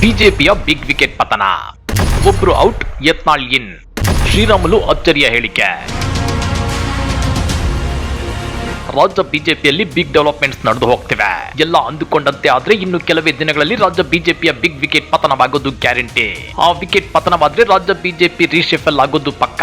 ಬಿಜೆಪಿಯ big wicket ಪತನ. ಒಬ್ರು ಔಟ್ ಯತ್ನಾಳ್ ಇನ್. ಶ್ರೀರಾಮುಲು ಅಚ್ಚರಿಯ ಹೇಳಿಕೆ. ರಾಜ್ಯ ಬಿಜೆಪಿಯಲ್ಲಿ ಬಿಗ್ ಡೆವಲಪ್ಮೆಂಟ್ಸ್ ನಡೆದು ಹೋಗ್ತಿವೆ. ಎಲ್ಲ ಅಂದುಕೊಂಡಂತೆ ಆದ್ರೆ ಇನ್ನು ಕೆಲವೇ ದಿನಗಳಲ್ಲಿ ರಾಜ್ಯ ಬಿಜೆಪಿಯ ಬಿಗ್ ವಿಕೆಟ್ ಪತನವಾಗೋದು ಗ್ಯಾರಂಟಿ ಆ ವಿಕೆಟ್ ಪತನವಾದ್ರೆ ರಾಜ್ಯ ಬಿಜೆಪಿ ರೀಶೆಫಲ್ ಆಗೋದು ಪಕ್ಕ.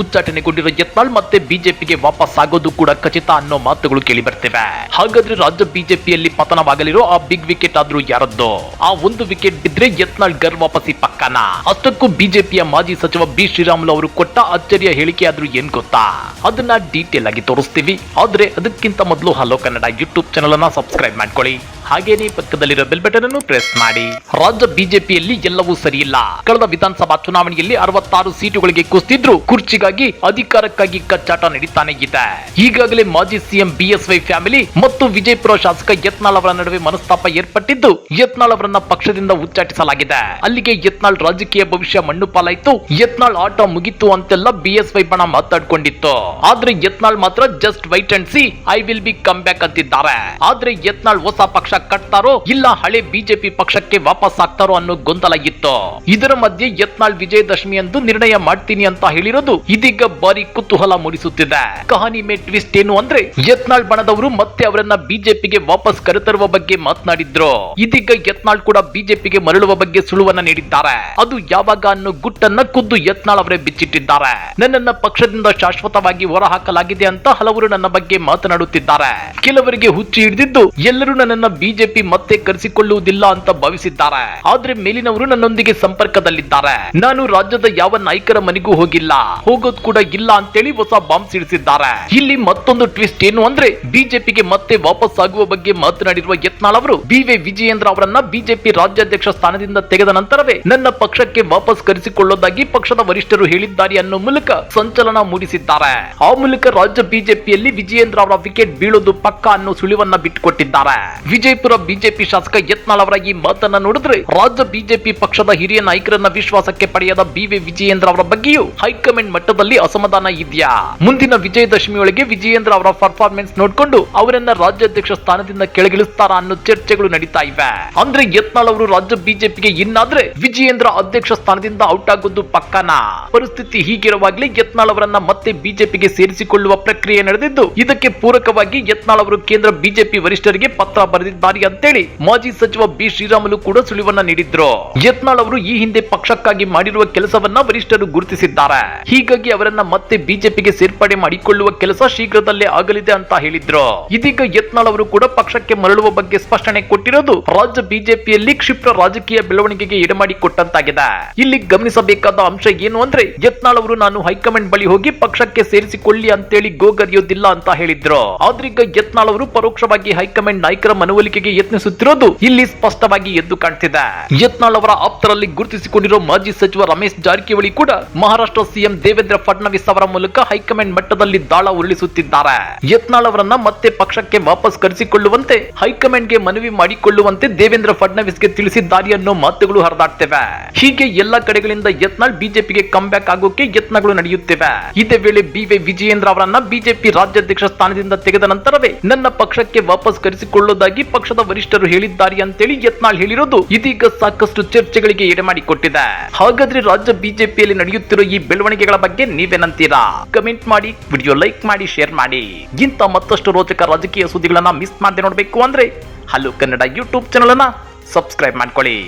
ಉಚ್ಚಾಟನೆಗೊಂಡಿರೋ ಯತ್ನಾಳ್ ಮತ್ತೆ ಬಿಜೆಪಿಗೆ ವಾಪಸ್ ಆಗೋದು ಕೂಡ ಖಚಿತ ಅನ್ನೋ ಮಾತುಗಳು ಕೇಳಿ ಬರ್ತಿವೆ. ಹಾಗಾದ್ರೆ ರಾಜ್ಯ ಬಿಜೆಪಿಯಲ್ಲಿ ಪತನವಾಗಲಿರೋ ಆ ಬಿಗ್ ವಿಕೆಟ್ ಆದ್ರೂ ಯಾರದ್ದು? ಆ ಒಂದು ವಿಕೆಟ್ ಬಿದ್ರೆ ಯತ್ನಾಳ್ ಗರ್ ವಾಪಸಿ ಪಕ್ಕನ? ಅಷ್ಟಕ್ಕೂ ಬಿಜೆಪಿಯ ಮಾಜಿ ಸಚಿವ ಬಿ ಶ್ರೀರಾಮುಲು ಅವರು ಕೊಟ್ಟ ಅಚ್ಚರಿಯ ಹೇಳಿಕೆ ಆದ್ರೂ ಏನ್ ಗೊತ್ತಾ? ಅದನ್ನ ಡೀಟೇಲ್ ಆಗಿ ತೋರಿಸ್ತೀವಿ. ಆದ್ರೆ ಅದಕ್ಕಿಂತ ಮೊದಲು ಹಲೋ ಕನ್ನಡ ಯೂಟ್ಯೂಬ್ ಚಾನಲ್ ಅನ್ನ ಸಬ್ಸ್ಕ್ರೈಬ್ ಮಾಡ್ಕೊಳ್ಳಿ. ಹಾಗೇನೇ ಪಕ್ಕದಲ್ಲಿರೋ ಬೆಲ್ ಬಟನ್ ಅನ್ನು ಪ್ರೆಸ್ ಮಾಡಿ. ರಾಜ್ಯ ಬಿಜೆಪಿಯಲ್ಲಿ ಎಲ್ಲವೂ ಸರಿಯಿಲ್ಲ. ಕಳೆದ ವಿಧಾನಸಭಾ ಚುನಾವಣೆಯಲ್ಲಿ ಅರವತ್ತಾರು ಸೀಟುಗಳಿಗೆ ಕುಸ್ತಿದ್ರು. ಕುರ್ಚಿಗಾಗಿ ಅಧಿಕಾರಕ್ಕಾಗಿ ಕಚ್ಚಾಟ ನಡೀತಾನೆ ಇದೆ. ಈಗಾಗಲೇ ಮಾಜಿ ಸಿಎಂ ಬಿಎಸ್ವೈ ಫ್ಯಾಮಿಲಿ ಮತ್ತು ವಿಜಯಪುರ ಶಾಸಕ ಯತ್ನಾಳ್ ಅವರ ನಡುವೆ ಮನಸ್ತಾಪ ಏರ್ಪಟ್ಟಿದ್ದು, ಯತ್ನಾಳ್ ಅವರನ್ನ ಪಕ್ಷದಿಂದ ಉಚ್ಚಾಟಿಸಲಾಗಿದೆ. ಅಲ್ಲಿಗೆ ಯತ್ನಾಳ್ ರಾಜಕೀಯ ಭವಿಷ್ಯ ಮಣ್ಣು ಪಾಲಾಯಿತು. ಯತ್ನಾಳ್ ಆಟ ಮುಗಿತು ಅಂತೆಲ್ಲ ಬಿಎಸ್ವೈ ಬಣ ಮಾತಾಡ್ಕೊಂಡಿತ್ತು. ಆದ್ರೆ ಯತ್ನಾಳ್ ಮಾತ್ರ just wait and see I will be come back ಅಂತಿದ್ದಾರೆ. ಆದ್ರೆ ಯತ್ನಾಳ್ ಹೊಸ ಪಕ್ಷ ಕಟ್ತಾರೋ ಇಲ್ಲ ಹಳೆ ಬಿಜೆಪಿ ಪಕ್ಷಕ್ಕೆ ವಾಪಸ್ ಆಗ್ತಾರೋ ಅನ್ನೋ ಗೊಂದಲ ಇತ್ತು. ಇದರ ಮಧ್ಯೆ ಯತ್ನಾಳ್ ವಿಜಯದಶಮಿ ಎಂದು ನಿರ್ಣಯ ಮಾಡ್ತೀನಿ ಅಂತ ಹೇಳಿರೋದು ಇದೀಗ ಬಾರಿ ಕುತೂಹಲ ಮೂಡಿಸುತ್ತಿದೆ. ಕಹಾನಿ ಮೇ ಟ್ವಿಸ್ಟ್ ಏನು ಅಂದ್ರೆ ಯತ್ನಾಳ್ ಬಣದವರು ಮತ್ತೆ ಅವರನ್ನ ಬಿಜೆಪಿಗೆ ವಾಪಸ್ ಕರೆತರುವ ಬಗ್ಗೆ ಮಾತನಾಡಿದ್ರು. ಇದೀಗ ಯತ್ನಾಳ್ ಕೂಡ ಬಿಜೆಪಿಗೆ ಮರಳುವ ಬಗ್ಗೆ ಸುಳುವನ್ನ ನೀಡಿದ್ದಾರೆ. ಅದು ಯಾವಾಗ ಅನ್ನೋ ಗುಟ್ಟನ್ನ ಖುದ್ದು ಯತ್ನಾಳ್ ಅವರೇ ಬಿಚ್ಚಿಟ್ಟಿದ್ದಾರೆ. ನನ್ನನ್ನ ಪಕ್ಷದಿಂದ ಶಾಶ್ವತವಾಗಿ ಹೊರಹಾಕಲಾಗಿದೆ ಅಂತ ಹಲವರು ನನ್ನ ಬಗ್ಗೆ ಮಾತನಾಡುತ್ತಿದ್ದಾರೆ ಕೆಲವರಿಗೆ ಹುಚ್ಚು ಹಿಡಿದಿದ್ದು, ಎಲ್ಲರೂ ನನ್ನನ್ನ ಬಿಜೆಪಿ ಮತ್ತೆ ಕರೆಸಿಕೊಳ್ಳುವುದಿಲ್ಲ ಅಂತ ಭಾವಿಸಿದ್ದಾರೆ. ಆದ್ರೆ ಮೇಲಿನವರು ನನ್ನೊಂದಿಗೆ ಸಂಪರ್ಕದಲ್ಲಿದ್ದಾರೆ. ನಾನು ರಾಜ್ಯದ ಯಾವ ನಾಯಕರ ಮನೆಗೂ ಹೋಗಿಲ್ಲ. ಹೋಗೋದ್ ಕೂಡ ಇಲ್ಲ ಅಂತೇಳಿ ಹೊಸ ಬಾಂಬ್ ಸಿಡಿಸಿದ್ದಾರೆ. ಇಲ್ಲಿ ಮತ್ತೊಂದು ಟ್ವಿಸ್ಟ್ ಏನು ಅಂದ್ರೆ, ಬಿಜೆಪಿಗೆ ಮತ್ತೆ ವಾಪಸ್ ಆಗುವ ಬಗ್ಗೆ ಮಾತನಾಡಿರುವ ಯತ್ನಾಳ್ ಅವರು ಬಿವೈ ವಿಜಯೇಂದ್ರ ಅವರನ್ನ ಬಿಜೆಪಿ ರಾಜ್ಯಾಧ್ಯಕ್ಷ ಸ್ಥಾನದಿಂದ ತೆಗೆದ ನಂತರವೇ ನನ್ನ ಪಕ್ಷಕ್ಕೆ ವಾಪಸ್ ಕರೆಸಿಕೊಳ್ಳೋದಾಗಿ ಪಕ್ಷದ ವರಿಷ್ಠರು ಹೇಳಿದ್ದಾರೆ ಅನ್ನೋ ಮೂಲಕ ಸಂಚಲನ ಮೂಡಿಸಿದ್ದಾರೆ. ಆ ಮೂಲಕ ರಾಜ್ಯ ಬಿಜೆಪಿಯಲ್ಲಿ ವಿಜಯೇಂದ್ರ ಅವರ ವಿಕೆಟ್ ಬೀಳೋದು ಪಕ್ಕ ಅನ್ನೋ ಸುಳಿವನ್ನ ಬಿಟ್ಟುಕೊಟ್ಟಿದ್ದಾರೆ ವಿಜಯಪುರ ಬಿಜೆಪಿ ಶಾಸಕ ಯತ್ನಾಳ್ ಅವರ ಈ ಮಾತನ್ನ ನೋಡಿದ್ರೆ ರಾಜ್ಯ ಬಿಜೆಪಿ ಪಕ್ಷದ ಹಿರಿಯ ನಾಯಕರನ್ನ ವಿಶ್ವಾಸಕ್ಕೆ ಪಡೆಯದ ಬಿವಿ ವಿಜಯೇಂದ್ರ ಅವರ ಬಗ್ಗೆಯೂ ಹೈಕಮಾಂಡ್ ಮಟ್ಟದಲ್ಲಿ ಅಸಮಾಧಾನ ಇದೆಯಾ? ಮುಂದಿನ ವಿಜಯದಶಮಿಯೊಳಗೆ ವಿಜಯೇಂದ್ರ ಅವರ ಪರ್ಫಾರ್ಮೆನ್ಸ್ ನೋಡ್ಕೊಂಡು ಅವರನ್ನ ರಾಜ್ಯಾಧ್ಯಕ್ಷ ಸ್ಥಾನದಿಂದ ಕೆಳಗಿಳಿಸ್ತಾರ ಅನ್ನೋ ಚರ್ಚೆಗಳು ನಡೀತಾ ಇವೆ. ಅಂದ್ರೆ ಯತ್ನಾಳ್ ಅವರು ರಾಜ್ಯ ಬಿಜೆಪಿಗೆ ಇನ್ನಾದ್ರೆ ವಿಜಯೇಂದ್ರ ಅಧ್ಯಕ್ಷ ಸ್ಥಾನದಿಂದ ಔಟ್ ಆಗೋದು ಪಕ್ಕನ? ಪರಿಸ್ಥಿತಿ ಹೀಗಿರುವಾಗಲೇ ಯತ್ನಾಳ್ ಅವರನ್ನ ಮತ್ತೆ ಬಿಜೆಪಿಗೆ ಸೇರಿಸಿಕೊಳ್ಳುವ ಪ್ರಕ್ರಿಯೆ ನಡೆದಿದ್ದು ಇದಕ್ಕೆ ಪೂರಕವಾಗಿ ಯತ್ನಾಳ್ ಅವರು ಕೇಂದ್ರ ಬಿಜೆಪಿ ವರಿಷ್ಠರಿಗೆ ಪತ್ರ ಬರೆದಿದ್ದಾರೆ ಅಂತೇಳಿ ಮಾಜಿ ಸಚಿವ ಬಿ ಶ್ರೀರಾಮುಲು ಕೂಡ ಸುಳಿವನ್ನ ನೀಡಿದ್ರು. ಯತ್ನಾಳ್ ಅವರು ಈ ಹಿಂದೆ ಪಕ್ಷಕ್ಕಾಗಿ ಮಾಡಿರುವ ಕೆಲಸವನ್ನ ವರಿಷ್ಠರು ಗುರುತಿಸಿದ್ದಾರೆ. ಹೀಗಾಗಿ ಅವರನ್ನ ಮತ್ತೆ ಬಿಜೆಪಿಗೆ ಸೇರ್ಪಡೆ ಮಾಡಿಕೊಳ್ಳುವ ಕೆಲಸ ಶೀಘ್ರದಲ್ಲೇ ಆಗಲಿದೆ ಅಂತ ಹೇಳಿದ್ರು. ಇದೀಗ ಯತ್ನಾಳ್ ಅವರು ಕೂಡ ಪಕ್ಷಕ್ಕೆ ಮರಳುವ ಬಗ್ಗೆ ಸ್ಪಷ್ಟನೆ ಕೊಟ್ಟಿರೋದು ರಾಜ್ಯ ಬಿಜೆಪಿಯಲ್ಲಿ ಕ್ಷಿಪ್ರ ರಾಜಕೀಯ ಬೆಳವಣಿಗೆಗೆ ಎಡೆಮಾಡಿ ಕೊಟ್ಟಂತಾಗಿದೆ ಇಲ್ಲಿ ಗಮನಿಸಬೇಕಾದ ಅಂಶ ಏನು ಅಂದ್ರೆ ಯತ್ನಾಳ್ ಅವರು ನಾನು ಹೈಕಮಾಂಡ್ ಬಳಿ ಹೋಗಿ ಪಕ್ಷಕ್ಕೆ ಸೇರಿಸಿಕೊಳ್ಳಿ ಅಂತೇಳಿ ಗೋಗರಿಯೋದಿಲ್ಲ ಅಂತ ಹೇಳಿದ್ರು. ಆದ್ರೀಗ ಯತ್ನಾಳ್ ಅವರು ಪರೋಕ್ಷವಾಗಿ ಹೈಕಮಾಂಡ್ ನಾಯಕರ ಮನವೊಲಿಕೆಗೆ ಯತ್ನಿಸುತ್ತಿರೋದು ಇಲ್ಲಿ ಸ್ಪಷ್ಟವಾಗಿ ಎದ್ದು ಕಾಣ್ತಿದೆ. ಯತ್ನಾಳ್ ಅವರ ಆಪ್ತರಲ್ಲಿ ಗುರುತಿಸಿಕೊಂಡಿರೋ ಮಾಜಿ ಸಚಿವ ರಮೇಶ್ ಜಾರಕಿಹೊಳಿ ಕೂಡ ಮಹಾರಾಷ್ಟ್ರ ಸಿಎಂ ದೇವೇಂದ್ರ ಫಡ್ನವೀಸ್ ಅವರ ಮೂಲಕ ಹೈಕಮಾಂಡ್ ಮಟ್ಟದಲ್ಲಿ ದಾಳ ಉರುಳಿಸುತ್ತಿದ್ದಾರೆ. ಯತ್ನಾಳ್ ಅವರನ್ನ ಮತ್ತೆ ಪಕ್ಷಕ್ಕೆ ವಾಪಸ್ ಕರೆಸಿಕೊಳ್ಳುವಂತೆ, ಹೈಕಮಾಂಡ್ಗೆ ಮನವಿ ಮಾಡಿಕೊಳ್ಳುವಂತೆ ದೇವೇಂದ್ರ ಫಡ್ನವೀಸ್ಗೆ ತಿಳಿಸಿದ್ದಾರೆ ಅನ್ನೋ ಮಾತುಗಳು ಹರಿದಾಡ್ತಿವೆ. ಹೀಗೆ ಎಲ್ಲ ಕಡೆಗಳಿಂದ ಯತ್ನಾಳ್ ಬಿಜೆಪಿಗೆ ಕಮ್ ಬ್ಯಾಕ್ ಆಗೋಕೆ ಯತ್ನಗಳು ನಡೆಯುತ್ತಿವೆ. ಇದೇ ವೇಳೆ ಬಿ ವಿಜಯೇಂದ್ರ ಅವರನ್ನ ಬಿಜೆಪಿ ರಾಜ್ಯಾಧ್ಯಕ್ಷ ಸ್ಥಾನದಿಂದ ತೆಗೆದ ನಂತರವೇ ನನ್ನ ಪಕ್ಷಕ್ಕೆ ವಾಪಸ್ ಕರೆಸಿಕೊಳ್ಳುವುದಾಗಿ ಪಕ್ಷದ ವರಿಷ್ಠರು ಹೇಳಿದ್ದಾರೆ ಅಂತೇಳಿ ಯತ್ನಾಳ್ ಹೇಳಿರೋದು ಇದೀಗ ಸಾಕಷ್ಟು ಚರ್ಚೆಗಳಿಗೆ ಎಡೆಮಾಡಿಕೊಟ್ಟಿದೆ ಹಾಗಾದ್ರೆ ರಾಜ್ಯ ಬಿಜೆಪಿಯಲ್ಲಿ ನಡೆಯುತ್ತಿರುವ ಈ ಬೆಳವಣಿಗೆಗಳ ಬಗ್ಗೆ ನೀವೇನಂತೀರಾ? ಕಮೆಂಟ್ ಮಾಡಿ, ವಿಡಿಯೋ ಲೈಕ್ ಮಾಡಿ, ಶೇರ್ ಮಾಡಿ. ಇಂತ ಮತ್ತಷ್ಟು ರೋಚಕ ರಾಜಕೀಯ ಸುದ್ದಿಗಳನ್ನ ಮಿಸ್ ಮಾಡದೆ ನೋಡಬೇಕು ಅಂದ್ರೆ ಹಲೋ ಕನ್ನಡ ಯೂಟ್ಯೂಬ್ ಚಾನಲ್ ಅನ್ನ ಸಬ್ಸ್ಕ್ರೈಬ್ ಮಾಡ್ಕೊಳ್ಳಿ.